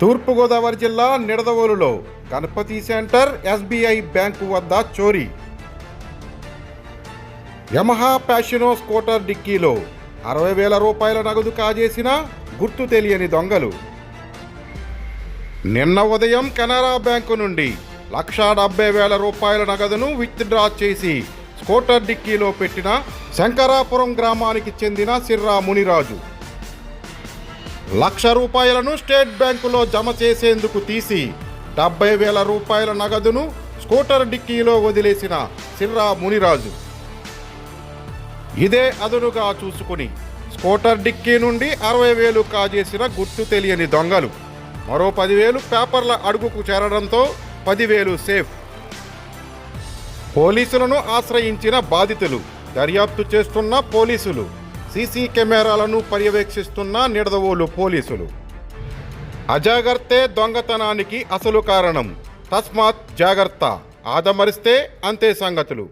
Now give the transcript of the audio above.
తూర్పుగోదావరి జిల్లా నిడదవోలులో Ganapathi centre SBI bank వద్ద చోరీ. యమహా ప్యాషనో స్కూటర్ డిక్కీలో అరవై వేల రూపాయల నగదు కాజేసిన గుర్తు తెలియని దొంగలు. నిన్న ఉదయం కెనరా బ్యాంకు నుండి లక్షా డెబ్బై వేల రూపాయల నగదును విత్డ్రా చేసి స్కూటర్ డిక్కీలో పెట్టిన శంకరాపురం గ్రామానికి చెందిన సిర్రా మునిరాజు. లక్ష రూపాయలను స్టేట్ బ్యాంకులో జమ చేసేందుకు తీసి డెబ్బై వేల రూపాయల నగదును స్కూటర్ డిక్కీలో వదిలేసిన సిర్రా మునిరాజు. ఇదే అదునుగా చూసుకుని స్కూటర్ డిక్కీ నుండి అరవై వేలు కాజేసిన గుర్తు తెలియని దొంగలు మరో పదివేలు పేపర్ల అడుగుకు చేరడంతో పదివేలు సేఫ్. పోలీసులను ఆశ్రయించిన బాధితులు దర్యాప్తు చేస్తున్న పోలీసులు. సీసీ కెమెరాలను పర్యవేక్షిస్తున్న నిడదవోలు పోలీసులు. అజాగ్రత్తే దొంగతనానికి అసలు కారణం. తస్మాత్ జాగ్రత్త ఆదమరిస్తే అంతే సంగతులు.